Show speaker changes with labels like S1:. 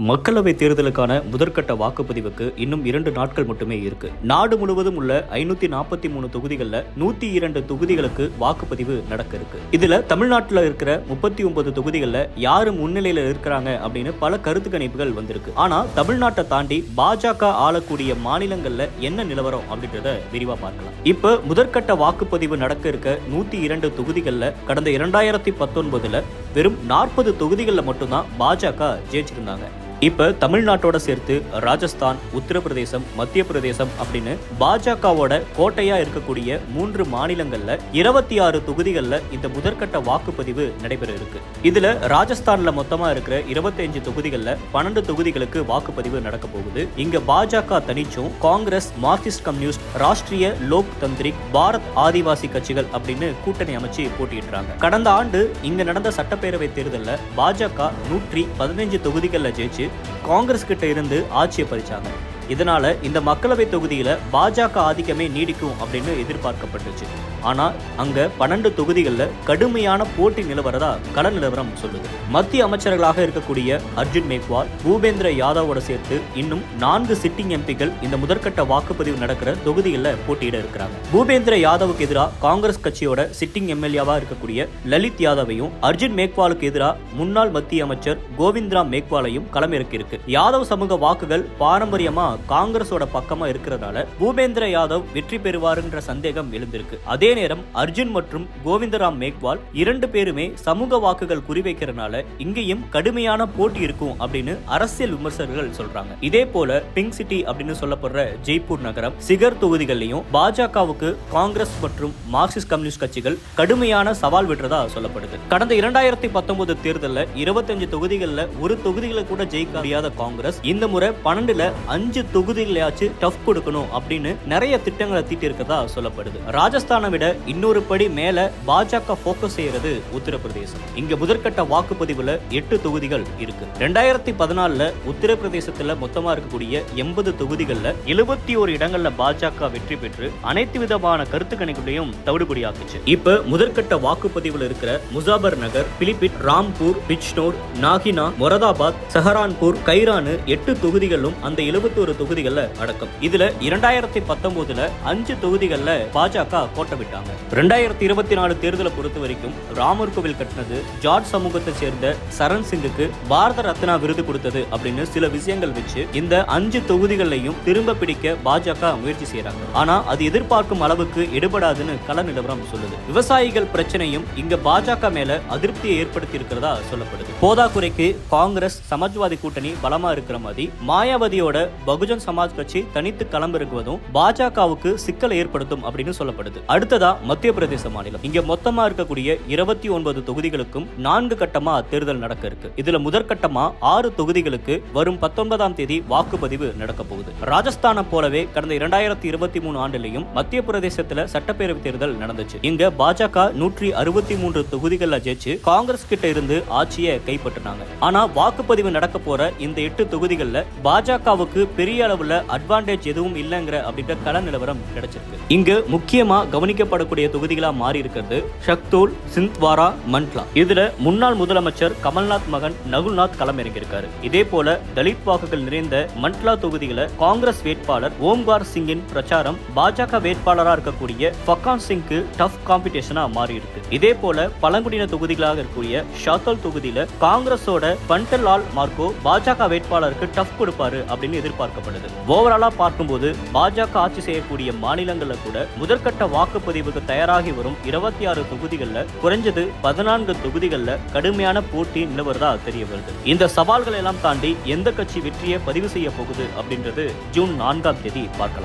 S1: மக்களவை தேர்தலுக்கான முதற்கட்ட வாக்குப்பதிவுக்கு இன்னும் இரண்டு நாட்கள் மட்டுமே இருக்கு. நாடு முழுவதும் உள்ள ஐநூத்தி நாற்பத்தி மூணு தொகுதிகளில் நூத்தி இரண்டு தொகுதிகளுக்கு வாக்குப்பதிவு நடக்க இருக்கு. இதுல தமிழ்நாட்டில் இருக்கிற முப்பத்தி ஒன்பது தொகுதிகளில் யாரு முன்னிலையில இருக்கிறாங்க அப்படின்னு பல கருத்து கணிப்புகள் வந்திருக்கு. ஆனா தமிழ்நாட்டை தாண்டி பாஜக ஆளக்கூடிய மாநிலங்கள்ல என்ன நிலவரம் அப்படின்றத விரிவா பார்க்கலாம். இப்ப முதற்கட்ட வாக்குப்பதிவு நடக்க இருக்க நூத்தி இரண்டு தொகுதிகளில் கடந்த இரண்டாயிரத்தி பத்தொன்பதுல வெறும் நாற்பது தொகுதிகளில் மட்டும்தான் பாஜக ஜெயிச்சிருந்தாங்க. இப்போ தமிழ்நாட்டோட சேர்த்து ராஜஸ்தான் உத்தரப்பிரதேசம் மத்திய பிரதேசம் அப்படின்னு பாஜகவோட கோட்டையா இருக்கக்கூடிய மூன்று மாநிலங்கள்ல இருபத்தி ஆறு தொகுதிகளில் இந்த முதற்கட்ட வாக்குப்பதிவு நடைபெற இருக்கு. இதுல ராஜஸ்தான்ல மொத்தமா இருக்கிற 25 தொகுதிகளில் பன்னெண்டு தொகுதிகளுக்கு வாக்குப்பதிவு நடக்க போகுது. இங்க பாஜக தனிச்சும் காங்கிரஸ் மார்க்சிஸ்ட் கம்யூனிஸ்ட் ராஷ்டிரிய லோக் தந்திரிக் பாரத் ஆதிவாசி கட்சிகள் அப்படின்னு கூட்டணி அமைச்சு போட்டியிடுறாங்க. கடந்த ஆண்டு இங்க நடந்த சட்டப்பேரவை தேர்தலில் பாஜக நூற்றி பதினைஞ்சு தொகுதிகளில் ஜெயிச்சு காங்கிரஸ் கிட்ட இருந்து ஆட்சியை பறிச்சாங்க. இதனால இந்த மக்களவை தொகுதியில பாஜக ஆதிக்கமே நீடிக்கும் அப்படின்னு எதிர்பார்க்கப்பட்டுச்சு. ஆனா அங்க பன்னெண்டு தொகுதிகளில் கடுமையான போட்டி நிலவரதா கள நிலவரம் சொல்லுது. மத்திய அமைச்சர்களாக இருக்கக்கூடிய அர்ஜுன் மேக்வால் பூபேந்திர யாதவோட சேர்த்து இன்னும் நான்கு சிட்டிங் எம்பிகள் இந்த முதற்கட்ட வாக்குப்பதிவு நடக்கிற தொகுதிகளில் போட்டியிட இருக்கிறாங்க. பூபேந்திர யாதவுக்கு எதிராக காங்கிரஸ் கட்சியோட சிட்டிங் எம்எல்ஏவா இருக்கக்கூடிய லலித் யாதவையும் அர்ஜுன் மேக்வாலுக்கு எதிராக முன்னாள் மத்திய அமைச்சர் கோவிந்த்ராம் மேக்வாலையும் களமிறக்கி இருக்கு யாதவ் சமூக வாக்குகள் பாரம்பரியமா காங்கிரஸோட பக்கமா இருக்கிறதால பூபேந்திர யாதவ் வெற்றி பெறுவாருன்ற சந்தேகம் எழுந்திருக்கு. அதே நேரம் அர்ஜுன் மற்றும் கோவிந்தராம் மேக்வால் இரண்டு பேருமே சமூக வாக்குகள் குறிவைக்கிறனால இங்கேயும் கடுமையான போட்டி இருக்கும் அப்படின்னு அரசியல் விமர்சகர்கள் சொல்றாங்க. இதே போல பிங்க் சிட்டி அப்படின்னு சொல்லப்படுற ஜெய்ப்பூர் நகரம் சிகர் தொகுதிகளிலையும் பாஜகவுக்கு காங்கிரஸ் மற்றும் மார்க்சிஸ்ட் கம்யூனிஸ்ட் கட்சிகள் கடுமையான சவால் விடுறதா சொல்லப்படுது. கடந்த இரண்டாயிரத்தி பத்தொன்பது தேர்தலில் இருபத்தஞ்சு தொகுதிகளில் ஒரு தொகுதிகளை கூட ஜெயிக்க முடியாத காங்கிரஸ் இந்த முறை பன்னெண்டுல அஞ்சு தொகுதிகளையாச்சும் டஃப் கொடுக்கணும் அப்படின்னு நிறைய திட்டங்களை தீட்டிருக்கதா சொல்லப்படுது. ராஜஸ்தானை விட இன்னொரு படி மேல பாஜக போக்கஸ் செய்யறது உத்தரப்பிரதேசம். இங்க முதற்கட்ட வாக்குப்பதிவுல எட்டு தொகுதிகள் இருக்கு. ரெண்டாயிரத்தி பதினாலுல உத்தரப்பிரதேசத்துல மொத்தமா இருக்கக்கூடிய எண்பது தொகுதிகள்ல எழுபத்தி ஒரு இடங்கள்ல பாஜக வெற்றி பெற்று அனைத்து விதமான கருத்து கணிப்புகளையும் தவிடுபடியாக்குச்சு. இப்ப முதற்கட்ட வாக்குப்பதிவுல இருக்கிற முசாபர் நகர் பிலிபிட் ராம்பூர் பிச்னோர் நாகினா மொரதாபாத் சஹரான்பூர் கைரானு எட்டு தொகுதிகளும் அந்த 71 தொகுதிகள்ல அடக்கம். இதுல இரண்டாயிரத்தி பத்தொன்பதுல அஞ்சு தொகுதிகள்ல பாஜக கோட்டை விட்டாங்க ரெண்டாயிரத்தி இருபத்தி நாலு தேர்தலை பொறுத்த வரைக்கும் ராமர் கோவில் கட்டினது ஜார்ஜ் சமூகத்தை சேர்ந்த சரண் சிங்குக்கு பாரத ரத்னா விருது கொடுத்தது அப்படின்னு சில விஷயங்கள் வச்சு இந்த அஞ்சு தொகுதிகளையும் திரும்ப பிடிக்க பாஜக முயற்சி செய்யறாங்க ஆனா அது எதிர்பார்க்கும் அளவுக்கு எடுபடாதுன்னு கள நிலவரம் சொல்லுது. விவசாயிகள் பிரச்சனையும் இங்க பாஜக மேல அதிருப்தியை ஏற்படுத்தி இருக்கிறதா சொல்லப்படுது. போதாக்குறைக்கு காங்கிரஸ் சமாஜ்வாதி கூட்டணி பலமா இருக்கிற மாதிரி மாயாவதியோட பகுஜன் சமாஜ் கட்சி தனித்து களமிறங்குவதும் பாஜகவுக்கு சிக்கலை ஏற்படுத்தும் அப்படின்னு சொல்லப்படுது. அடுத்ததா மத்திய பிரதேச மாநிலம். இங்க மொத்தமா இருக்கக்கூடிய இருபத்தி ஒன்பது தொகுதிகளுக்கும் நான்கு கட்டமா தேர்தல் நடக்க இருக்கு. இதுல முதற்கட்டமா ஆறு தொகுதிகளுக்கு வரும் பத்தொன்பதாம் தேதி வாக்குப்பதிவு நடக்க போகுது. ராஜஸ்தானை போலவே கடந்த இரண்டாயிரத்தி இருபத்தி மூணு ஆண்டுலையும் மத்திய பிரதேசத்துல சட்டப்பேரவை தேர்தல் நடந்துச்சு. இங்க பாஜக நூற்றி அறுபத்தி மூன்று தொகுதிகளில் ஜெயிச்சு காங்கிரஸ் கிட்ட இருந்து ஆட்சியை கைப்பற்றினாங்க. ஆனா வாக்குப்பதிவு நடக்க போற இந்த எட்டு தொகுதிகளில் பாஜகவுக்கு பெரிய அளவுல அட்வான்டேஜ் எதுவும் இல்லைங்கிற அப்படின்ற கள நிலவரம் கிடைச்சிருக்கு. இங்கு முக்கியமா கவனிக்கப்படக்கூடிய தொகுதிகளா மாறி இருக்கிறது ஷக்தூல் சிந்த்வாரா மண்ட்லா இதுல முன்னாள் முதலமைச்சர் கமல்நாத் மகன் நகுல்நாத் களமிறங்கியிருக்காரு. இதே போல தலித் வாக்குகள் நிறைந்த மண்ட்லா தொகுதியில காங்கிரஸ் வேட்பாளர் ஓம்கார் சிங்கின் பிரச்சாரம் பாஜக வேட்பாளரா இருக்கக்கூடிய ஃபக்கான் சிங்க்கு டஃப் காம்படிஷனா மாறி இருக்கு இதே போல பழங்குடியின தொகுதிகளாக இருக்கக்கூடிய ஷாத்தல் தொகுதியில காங்கிரஸோட பண்டலால் மார்க்கோ பாஜக வேட்பாளருக்கு டஃப் கொடுப்பாரு அப்படின்னு எதிர்பார்க்க எதிர்பார்க்கப்படுது ஓவராலா பார்க்கும்போது பாஜக ஆட்சி செய்யக்கூடிய மாநிலங்கள்ல கூட முதற்கட்ட வாக்குப்பதிவுக்கு தயாராகி வரும் இருபத்தி ஆறு தொகுதிகளில் குறைஞ்சது பதினான்கு தொகுதிகளில் கடுமையான போட்டி நிலவரதா தெரிய வருது. இந்த சவால்களை எல்லாம் தாண்டி எந்த கட்சி வெற்றியை பதிவு செய்ய போகுது அப்படின்றது ஜூன் நான்காம் தேதி பார்க்கலாம்.